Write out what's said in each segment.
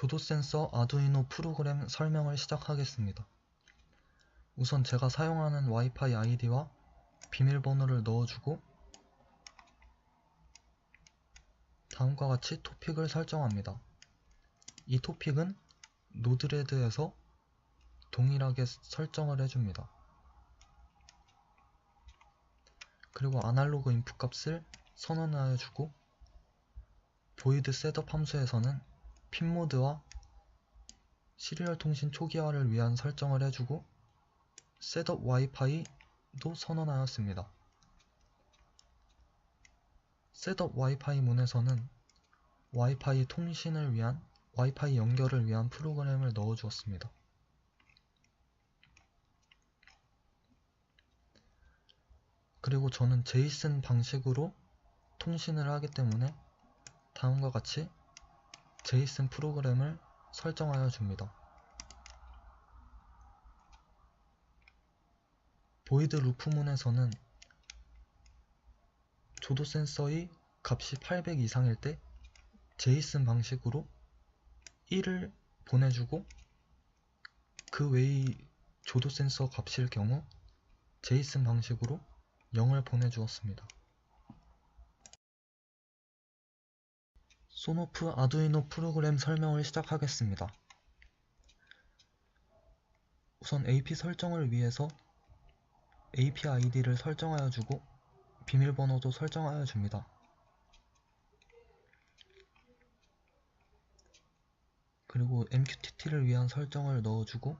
조도 센서 아두이노 프로그램 설명을 시작하겠습니다. 우선 제가 사용하는 와이파이 아이디와 비밀번호를 넣어주고 다음과 같이 토픽을 설정합니다. 이 토픽은 노드레드에서 동일하게 설정을 해줍니다. 그리고 아날로그 인풋 값을 선언하여 주고 void 셋업 함수에서는 핀모드와 시리얼 통신 초기화를 위한 설정을 해주고 셋업 와이파이도 선언하였습니다. 셋업 와이파이 문에서는 와이파이 통신을 위한 와이파이 연결을 위한 프로그램을 넣어 주었습니다. 그리고 저는 제이슨 방식으로 통신을 하기 때문에 다음과 같이 제이슨 프로그램을 설정하여 줍니다. 보이드 루프문에서는 조도 센서의 값이 800 이상일 때 제이슨 방식으로 1을 보내주고 그 외의 조도 센서 값일 경우 제이슨 방식으로 0을 보내주었습니다. 소노프 아두이노 프로그램 설명을 시작하겠습니다. 우선 AP 설정을 위해서 AP ID를 설정하여 주고 비밀번호도 설정하여 줍니다. 그리고 MQTT를 위한 설정을 넣어주고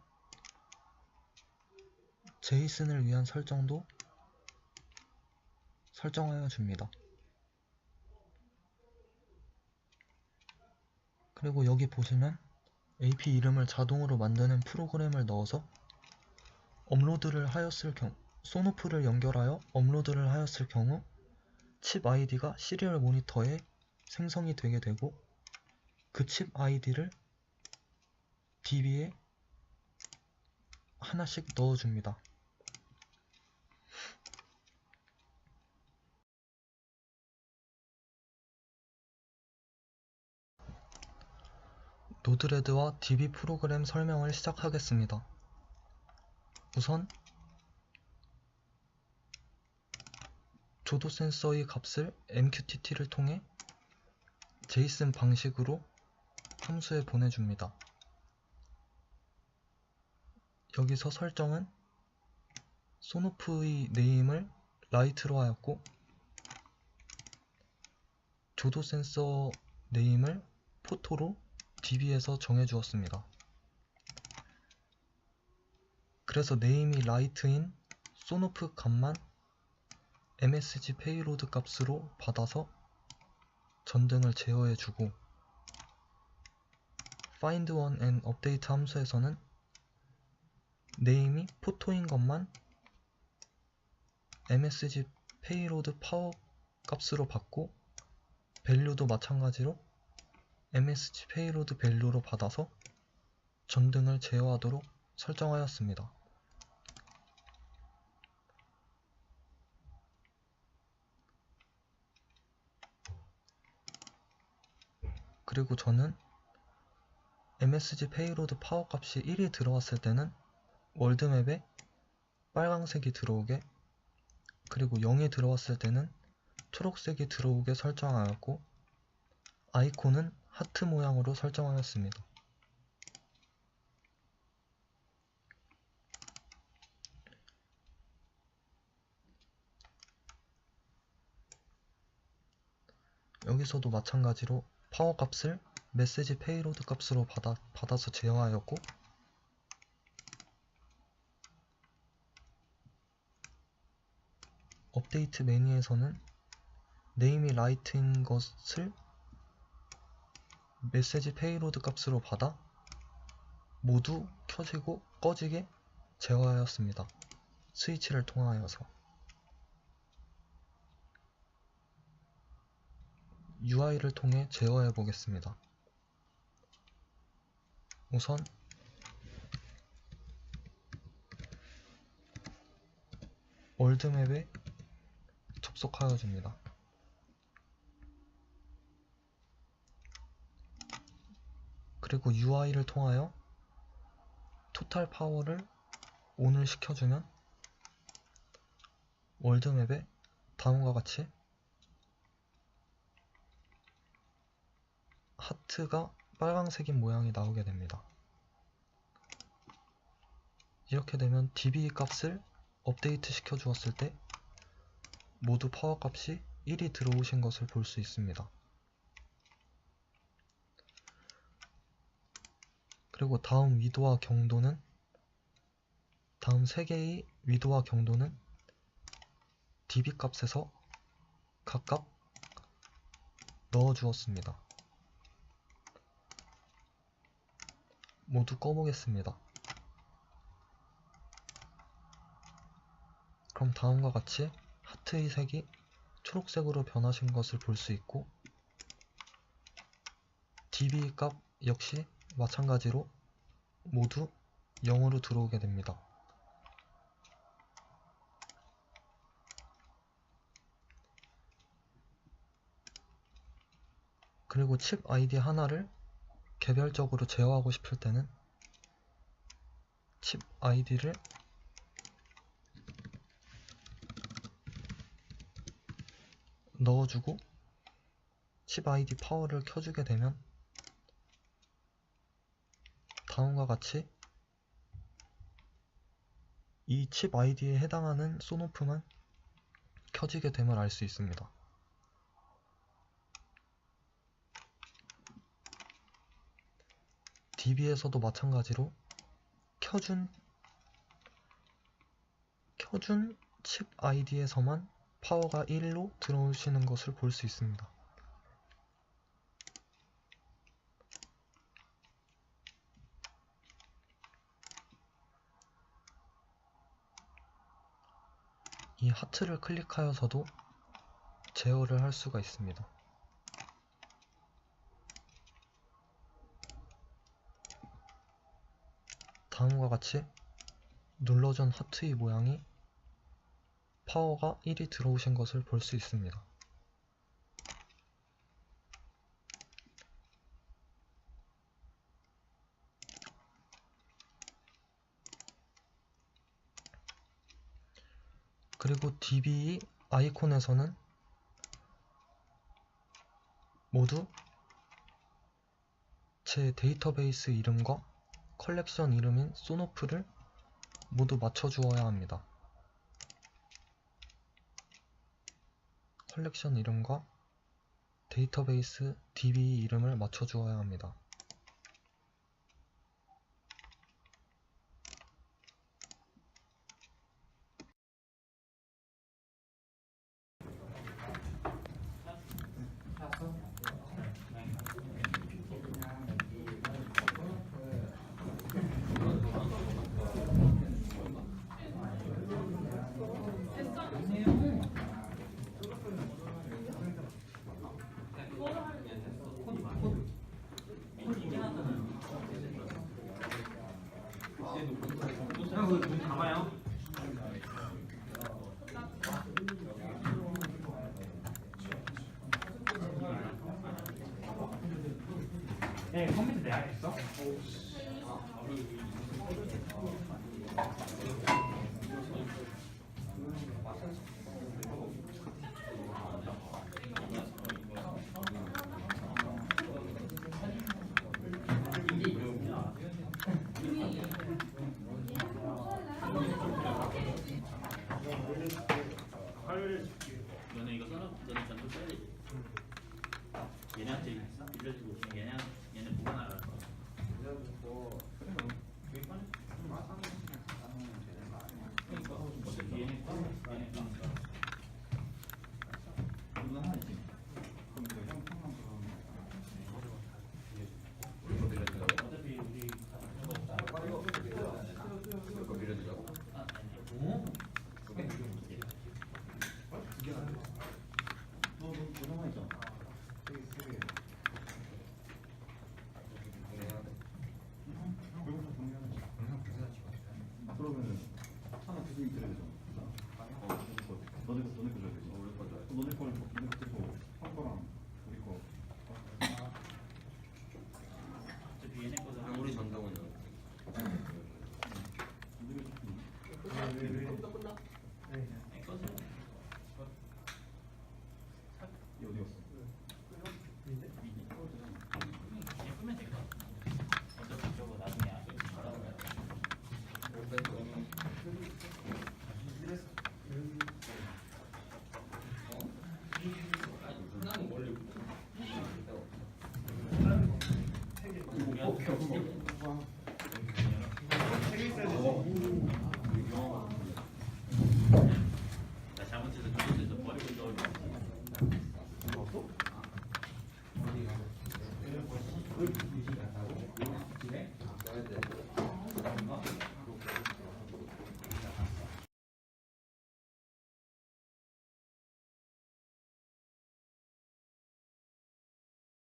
제이슨을 위한 설정도 설정하여 줍니다. 그리고 여기 보시면 AP 이름을 자동으로 만드는 프로그램을 넣어서 업로드를 하였을 경우 소노프를 연결하여 업로드를 하였을 경우 칩 아이디가 시리얼 모니터에 생성이 되게 되고 그 칩 아이디를 DB에 하나씩 넣어줍니다. 노드레드와 DB 프로그램 설명을 시작하겠습니다. 우선 조도 센서의 값을 MQTT를 통해 제이슨 방식으로 함수에 보내줍니다. 여기서 설정은 소노프의 네임을 라이트로 하였고 조도 센서 네임을 포토로 DB에서 정해주었습니다. 그래서 네임이 라이트인 소노프 값만 MSG 페이로드 값으로 받아서 전등을 제어해주고 find one and update 함수에서는 네임이 포토인 것만 MSG 페이로드 파워 값으로 받고 밸류도 마찬가지로 MSG 페이로드 밸류로 받아서 전등을 제어하도록 설정하였습니다. 그리고 저는 MSG 페이로드 파워 값이 1이 들어왔을 때는 월드맵에 빨강색이 들어오게 그리고 0이 들어왔을 때는 초록색이 들어오게 설정하였고 아이콘은 하트 모양으로 설정하였습니다. 여기서도 마찬가지로 파워 값을 메시지 페이로드 값으로 받아, 받아서 제어하였고 업데이트 메뉴에서는 네임이 라이트인 것을 메시지 페이로드 값으로 받아 모두 켜지고 꺼지게 제어하였습니다. 스위치를 통하여서 UI를 통해 제어해 보겠습니다. 우선 월드맵에 접속하여 줍니다. 그리고 UI를 통하여 토탈 파워를 ON을 시켜주면 월드맵에 다음과 같이 하트가 빨강색인 모양이 나오게 됩니다. 이렇게 되면 DB 값을 업데이트 시켜 주었을 때 모두 파워 값이 1이 들어오신 것을 볼 수 있습니다. 그리고 다음 위도와 경도는 다음 세 개의 위도와 경도는 DB 값에서 각각 넣어 주었습니다. 모두 꺼보겠습니다. 그럼 다음과 같이 하트의 색이 초록색으로 변하신 것을 볼 수 있고 DB 값 역시 마찬가지로 모두 0으로 들어오게 됩니다. 그리고 칩 아이디 하나를 개별적으로 제어하고 싶을 때는 칩 아이디를 넣어주고 칩 아이디 파워를 켜주게 되면 다음과 같이 이 칩 아이디에 해당하는 소노프만 켜지게 됨을 알 수 있습니다. DB에서도 마찬가지로 켜준 켜준 칩 아이디에서만 파워가 1로 들어오시는 것을 볼 수 있습니다. 이 하트를 클릭하여서도 제어를 할 수가 있습니다. 다음과 같이 눌러준 하트의 모양이 파워가 1이 들어오신 것을 볼 수 있습니다. 그리고 DB 아이콘에서는 모두 제 데이터베이스 이름과 컬렉션 이름인 소노프를 모두 맞춰주어야 합니다. 컬렉션 이름과 데이터베이스 DB 이름을 맞춰주어야 합니다. 형, 그눈 감아요. 네, 컴퓨터 내가 했어? 너네 이거 써놓 너네 전부 써야지. 얘네한테 빌려주고 얘네 얘네 보관하라. 어차피 얘네 거 얘네 거 dónde, dónde